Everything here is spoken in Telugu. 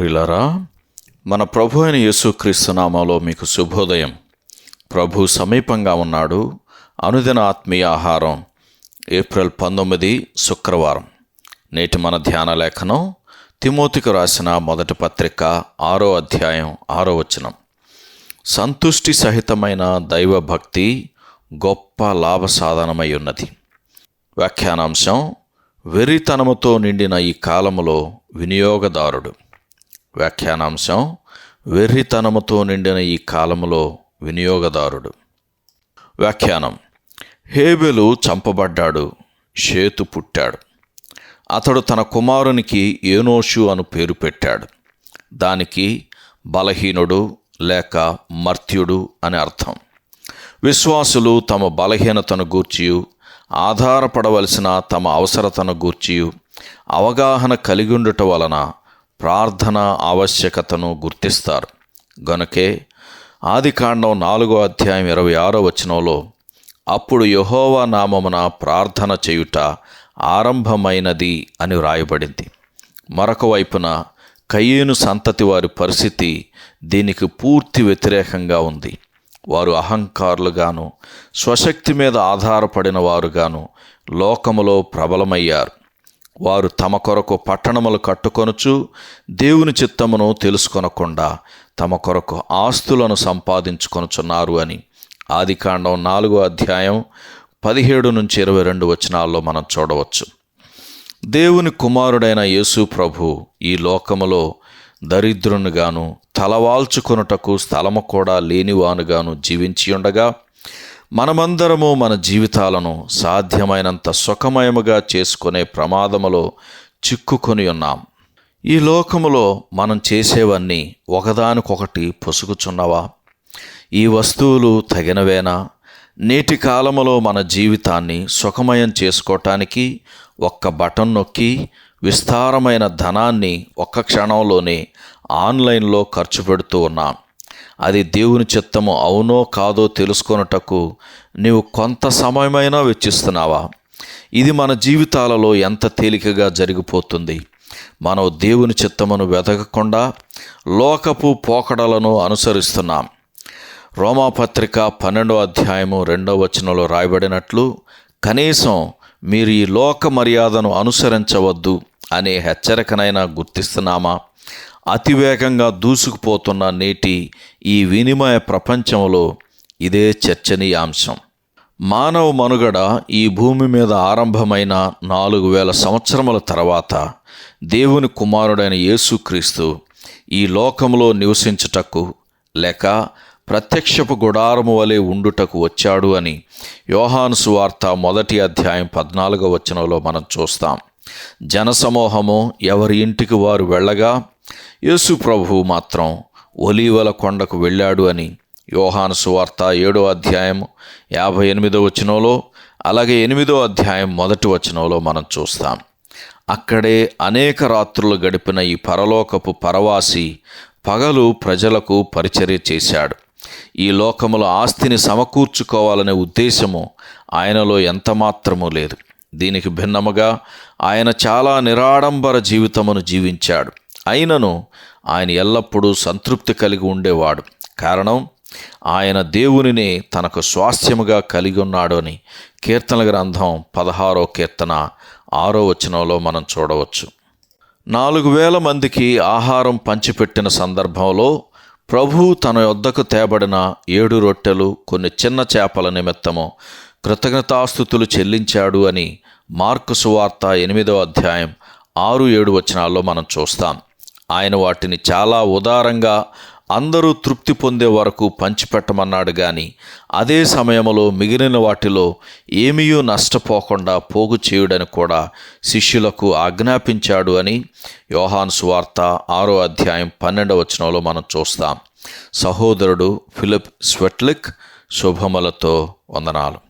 ప్రియులరా మన ప్రభు అయిన యేసుక్రీస్తునామాలో మీకు శుభోదయం. ప్రభు సమీపంగా ఉన్నాడు. అనుదిన ఆత్మీయ ఆహారం ఏప్రిల్ పంతొమ్మిది శుక్రవారం. నేటి మన ధ్యాన లేఖనం తిమోతికి రాసిన మొదటి పత్రిక ఆరో అధ్యాయం ఆరో వచనం. సంతుష్టి సహితమైన దైవ భక్తి గొప్ప లాభ సాధనమై ఉన్నది. వ్యాఖ్యానాంశం వెర్రితనముతో నిండిన ఈ కాలములో వినియోగదారుడు. వ్యాఖ్యానాంశం వెర్రితనముతో నిండిన ఈ కాలములో వినియోగదారుడు. వ్యాఖ్యానం హేబెలు చంపబడ్డాడు షేతు పుట్టాడు. అతడు తన కుమారునికి ఏనోషు అను పేరు పెట్టాడు. దానికి బలహీనుడు లేక మర్త్యుడు అని అర్థం. విశ్వాసులు తమ బలహీనతను గూర్చియు ఆధారపడవలసిన తమ అవసరతను గూర్చియు అవగాహన కలిగిండుట వలన ప్రార్థన ఆవశ్యకతను గుర్తిస్తారు. గనుకే ఆదికాండం నాలుగో అధ్యాయం ఇరవై ఆరో వచనంలో అప్పుడు యహోవా నామమున ప్రార్థన చేయుట ఆరంభమైనది అని వ్రాయబడింది. మరొక వైపున కయ్యేను సంతతి వారి పరిస్థితి దీనికి పూర్తి వ్యతిరేకంగా ఉంది. వారు అహంకారులుగాను స్వశక్తి మీద ఆధారపడిన వారుగాను లోకములో ప్రబలమయ్యారు. వారు తమ కొరకు పట్టణములు కట్టుకొనుచు దేవుని చిత్తమును తెలుసుకొనకుండా తమ కొరకు ఆస్తులను సంపాదించుకొనుచున్నారు అని. ఆదికాండం నాలుగో అధ్యాయం పదిహేడు నుంచి ఇరవై రెండు వచనాల్లో మనం చూడవచ్చు. దేవుని కుమారుడైన యేసు ప్రభు ఈ లోకములో దరిద్రునిగాను తలవాల్చుకొనుటకు స్థలము కూడా లేనివానుగాను జీవించి ఉండగా మనమందరము మన జీవితాలను సాధ్యమైనంత సుఖమయముగా చేసుకునే ప్రమాదములో చిక్కుకొని ఉన్నాం. ఈ లోకములో మనం చేసేవన్నీ ఒకదానికొకటి పొసుగుచున్నవా ఈ వస్తువులు తగినవేనా? నేటి కాలములో మన జీవితాన్ని సుఖమయం చేసుకోవటానికి ఒక్క బటన్ నొక్కి విస్తారమైన ధనాన్ని ఒక్క క్షణంలోనే ఆన్లైన్లో ఖర్చు పెడుతూ ఉన్నాం. అది దేవుని చిత్తము అవునో కాదో తెలుసుకొనుటకు నీవు కొంత సమయమైనా వెచ్చిస్తున్నావా? ఇది మన జీవితాలలో ఎంత తేలికగా జరిగిపోతుంది? మనం దేవుని చిత్తమును వెతకకుండా లోకపు పోకడలను అనుసరిస్తున్నాం. రోమాపత్రిక పన్నెండో అధ్యాయము రెండో వచనంలో రాయబడినట్లు కనీసం మీరు ఈ లోక మర్యాదను అనుసరించవద్దు అనే హెచ్చరికనైనా గుర్తిస్తున్నామా? అతివేగంగా దూసుకుపోతున్న నేటి ఈ వినిమయ ప్రపంచంలో ఇదే చర్చనీయాంశం. మానవ మనుగడ ఈ భూమి మీద ఆరంభమైన నాలుగు వేల సంవత్సరముల తర్వాత దేవుని కుమారుడైన యేసుక్రీస్తు ఈ లోకంలో నివసించుటకు లేక ప్రత్యక్షపు గుడారము వలె ఉండుటకు వచ్చాడు అని యోహాను సువార్త మొదటి అధ్యాయం పద్నాలుగో వచనంలో మనం చూస్తాం. జనసమూహము ఎవరి ఇంటికి వారు వెళ్ళగా యేసు ప్రభువు మాత్రం ఒలీవల కొండకు వెళ్ళాడు అని యోహాను సువార్త ఏడో అధ్యాయం యాభై ఎనిమిదో వచనంలో అలాగే ఎనిమిదో అధ్యాయం మొదటి వచనంలో మనం చూస్తాం. అక్కడే అనేక రాత్రులు గడిపిన ఈ పరలోకపు పరవాసి పగలు ప్రజలకు పరిచర్య చేశాడు. ఈ లోకములో ఆస్తిని సమకూర్చుకోవాలనే ఉద్దేశము ఆయనలో ఎంతమాత్రమూ లేదు. దీనికి భిన్నముగా ఆయన చాలా నిరాడంబర జీవితమును జీవించాడు. అయినను ఆయన ఎల్లప్పుడూ సంతృప్తి కలిగి ఉండేవాడు. కారణం ఆయన దేవునినే తనకు స్వాస్థ్యముగా కలిగి ఉన్నాడు అని కీర్తన గ్రంథం పదహారో కీర్తన ఆరో వచనంలో మనం చూడవచ్చు. నాలుగు వేల మందికి ఆహారం పంచిపెట్టిన సందర్భంలో ప్రభు తన యొద్దకు తేబడిన ఏడు రొట్టెలు కొన్ని చిన్న చేపల నిమిత్తము కృతజ్ఞతాస్థుతులు చెల్లించాడు అని మార్కు సువార్త ఎనిమిదో అధ్యాయం ఆరు ఏడు వచనాల్లో మనం చూస్తాం. ఆయన వాటిని చాలా ఉదారంగా అందరూ తృప్తి పొందే వరకు పంచిపెట్టమన్నాడు కానీ అదే సమయంలో మిగిలిన వాటిలో ఏమీయూ నష్టపోకుండా పోగు చేయుడని కూడా శిష్యులకు ఆజ్ఞాపించాడు అని యోహాన్ సువార్త ఆరో అధ్యాయం పన్నెండవ వచనంలో మనం చూస్తాం. సహోదరుడు ఫిలిప్ స్వెట్లిక్ శుభములతో వందనాలు.